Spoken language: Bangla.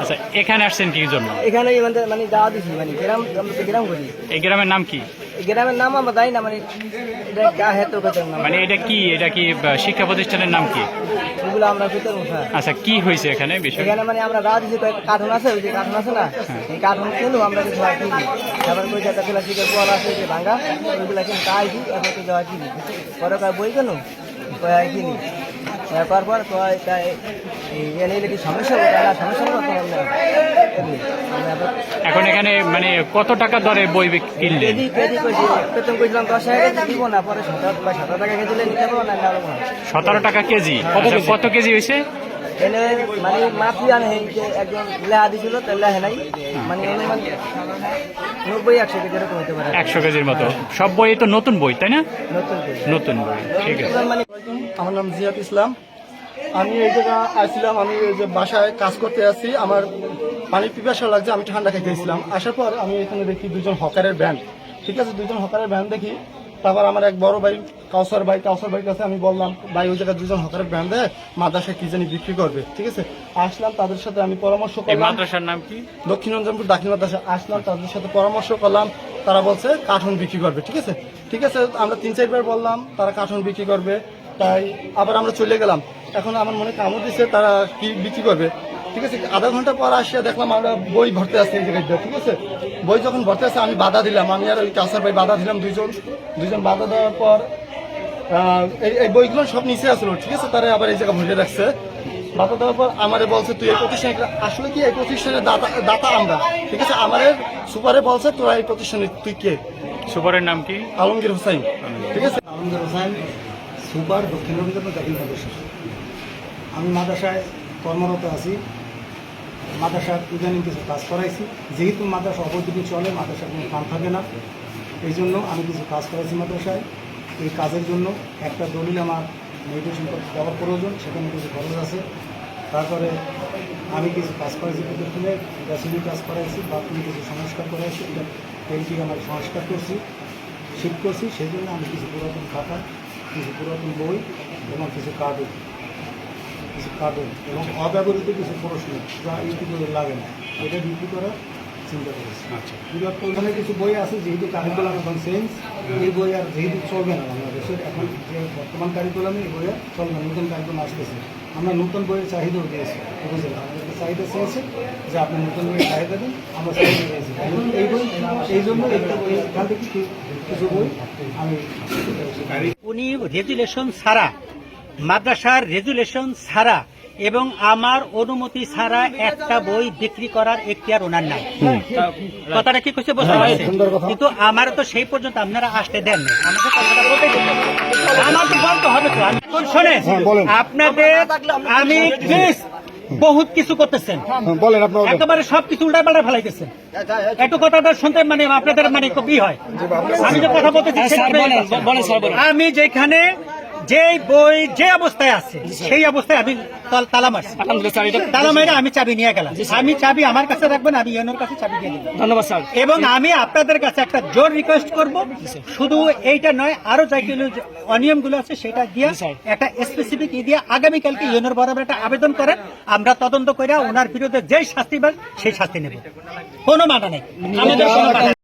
আচ্ছা, এখানে আসছেন কি জন্য? এখানে মানে যাওয়া দিচ্ছি মানে গ্রাম গ্রাম করি। এই গ্রামের নাম কি? গ্রামের নাম আমরা জানি না মানে এটা গা হেতো নাম মানে এটা কি এটা কি শিক্ষা প্রতিষ্ঠানের নাম কি এগুলো আমরা ভিতর উঠা আচ্ছা কি হয়েছে এখানে বিষয় এখানে মানে আমরা যাওয়া দিছি কয়েকটা কার্টুন আছে ওই যে কার্টুন আছে না এই কার্টুন কিনো আমরা কিছু আর কিনি তারপর কই যাতে খেলা শিখে বল আছে যে ভাঙ্গা ওইগুলা কিনে তাই দিই এরপর তো যাওয়া কিনি পরে কয় বই কেন কয় কিনি তারপর পর কয় তাই এই এনে এলে কি সমস্যা হবে তাহলে সমস্যা হবে এখন এখানে মানে কত টাকা দরে বই কিনলেন? সতেরো টাকা কেজি সতেরো টাকা কেজি? কত কেজি হয়েছে এনে মানে মাফি আনে যে একজন লেহা দিছিল লেহে নাই মানে অনুমান নব্বই একশো কেজি এরকম হতে পারে। একশো কেজির মতো। সব বই তো নতুন বই তাই না? নতুন নতুন বই ঠিক আছে। মানে আমার নাম জিয়াদ ইসলাম। আমি এই জায়গা আসছিলাম আমি এই যে বাসায় কাজ করতে আসছি আমার পানির পিপাসা লাগছে আমি ঠান্ডা খেতে এসেছিলাম আসার পর আমি এখানে দেখি দুজন হকারের ব্যান্ড ঠিক আছে দুজন হকারের ব্যান্ড দেখি। তারপর আমার এক বড় ভাই কাউসার ভাই কাউসার ভাইয়ের কাছে আমি বললাম ভাই ওই জায়গায় দুজন হকারের ব্যান্ড দেয় মাদ্রাসা কি জানি বিক্রি করবে? ঠিক আছে আসলাম তাদের সাথে আমি পরামর্শ করলাম। মাদ্রাসার নাম কি? দক্ষিণরঞ্জনপুর দাখিল মাদ্রাসা। আসলাম তাদের সাথে পরামর্শ করলাম তারা বলছে কার্টুন বিক্রি করবে ঠিক আছে? ঠিক আছে আমরা তিন চারবার বললাম তারা কার্টুন বিক্রি করবে তাই আবার আমরা চলে গেলাম। এখন আমার মনে কামড় দিচ্ছে তারা কি বিক্রি করবে? ঠিক আছে আধা ঘণ্টা পর আসিয়া দেখলাম আমরা বই ভরতে আসছি এই জায়গায় ঠিক আছে? বই যখন ভরতে আসছে আমি বাধা দিলাম। আমি আর ওই কাউসার ভাই বাধা দিলাম দুইজন। দুইজন বাধা দেওয়ার পর এই- এই বইগুলো সব নিচে আসলো ঠিক আছে? তারা আবার এই জায়গা ভরে রাখছে। বাধা দেওয়ার পর আমারে বলছে তুই এই প্রতিষ্ঠানে আসলে কি এই প্রতিষ্ঠানের দাতা দাতা আমরা? ঠিক আছে আমাদের সুপারে বলছে তোরা এই প্রতিষ্ঠানে তুই কে? সুপারের নাম কি? আলমগীর হোসাইন। ঠিক আছে? আলমগীর হোসাইন সুপার দক্ষিণ রবীন্দ্রনাথ দাখিল মাদ্রাসা আমি মাদ্রাসায় কর্মরত আছি। মাদ্রাসার ইদানিং কিছু কাজ করাইছি। যেহেতু মাদ্রাসা অবৈধ চলে, মাদ্রাসার কোনো ফান্ড থাকে না। এই জন্য আমি কিছু কাজ করাইছি মাদ্রাসায়। এই কাজের জন্য একটা দলিল আমার মেডিটেশন দেওয়ার প্রয়োজন, সেখানে কিছু খরচ আছে। তারপরে আমি কিছু কাজ করাইছি প্রদর্শনে রেসিপি কাজ করাইছি, বাথরুমে কিছু সংস্কার করাইছি, এটা পেন্টিং আমার সংস্কার করছি শিফট করছি। সেই জন্য আমি কিছু পুরাতন খাতা, কিছু পুরাতন বই এবং কিছু কার্টুন কিছু কার্টুন এবং অব্যবহৃত কিছু প্রশ্ন যা ইউটিউবে লাগে না। এটা বিক্রি করার চিন্তা করেছি। আচ্ছা। বিগত ওখানে কিছু বই আছে যেহেতু কারিকুলাম এখন চেঞ্জ এই বই আর যেহেতু চলবে না বাংলাদেশের এখন যে বর্তমান কারিকুলামে এই বই আর চলবে না নতুন কারিকুলাম আসতেছে। আমরা নতুন বইয়ের চাহিদাও দিয়েছি উপজেলা আমাদেরকে চাহিদা চেয়েছে যে আপনি নতুন বইয়ের চাহিদা দিন আমরা চাহিদা দিয়েছি। এবং এই বই এই জন্য একটা বই এখান থেকে কিছু- কিছু বই আমি উনি রেজুলেশন ছাড়া মাদ্রাসার রেজুলেশন ছাড়া এবং আমার অনুমতি ছাড়া একটা বই বিক্রি করার এখতিয়ার ওনার নাই। কথাটা কি কইছে বুঝতে পারছেন? কিন্তু আমার তো সেই পর্যন্ত আপনারা আসতে দেন নাই। আমাকে কথাটা বলতে আমার তো বলতে হবে তো। এখন শোনেন আপনাদের আমি বহুত কিছু করতেছেন। বলেন একেবারে সবকিছু উল্টা পাল্টা ফেলাইতেছেন। একটু কথাটা শুনতে মানে আপনাদের মানে খুব ই হয়। আমি যে কথা বলতেছি আমি যেখানে যে বই যে অবস্থায় আছে সেই অবস্থায় আমি তালা মারছি। তালা মারে আমি চাবি নিয়ে গেলাম। আমি চাবি আমার কাছে রাখবেন আমি ইউনোর কাছে চাবি দিয়ে দিলাম ধন্যবাদ স্যার। এবং আমি আপনাদের কাছে একটা জোর রিকোয়েস্ট করব। শুধু এইটা নয় আরও যেগুলো অনিয়মগুলো আছে সেটা দিয়ে একটা স্পেসিফিক ই দিয়ে আগামীকালকে ইউনোর বরাবর একটা আবেদন করেন। আমরা তদন্ত করে ওনার বিরুদ্ধে যেই শাস্তি পাই সেই শাস্তি নেব। কোনো মানা নেই। আমাদের কোনো মানা নেই।